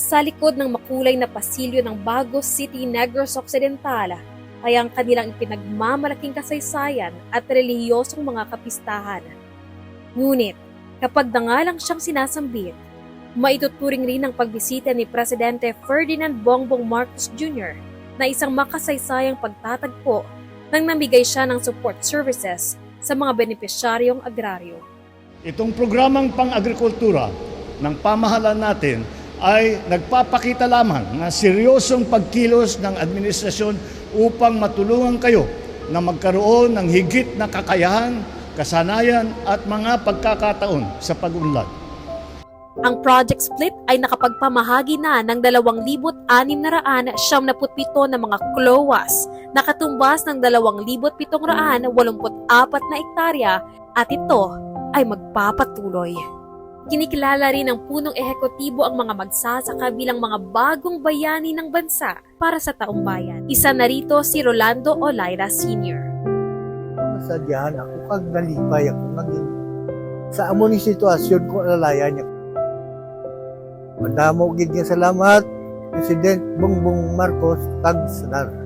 Sa likod ng makulay na pasilyo ng Bago City, Negros Occidental ay ang kanilang ipinagmamalaking kasaysayan at relihiyosong mga kapistahan. Ngunit, kapag dangalang siyang sinasambit, maituturing rin ang pagbisita ni Presidente Ferdinand Bongbong Marcos Jr. na isang makasaysayang pagtatagpo nang namigay siya ng support services sa mga benepisyaryong agraryo. Itong programang pang-agrikultura ng pamahalaan natin ay nagpapakita lamang ng seryosong pagkilos ng administrasyon upang matulungan kayo na magkaroon ng higit na kakayahan, kasanayan at mga pagkakataon sa pag-unlad. Ang Project Split ay nakapagpamahagi na ng 2,677 na mga klowas na katumbas ng 2,784 na ektarya at ito ay magpapatuloy. Kinikilala rin ng punong ehekutibo ang mga magsasaka bilang mga bagong bayani ng bansa para sa taong bayan. Isa na rito si Rolando Olaira Sr. Masadyahan ako kag nalipay ako naging sa amo ni sitwasyon ko alalayan niya. Madamo gid nga salamat President Bongbong Marcos kag Sanar.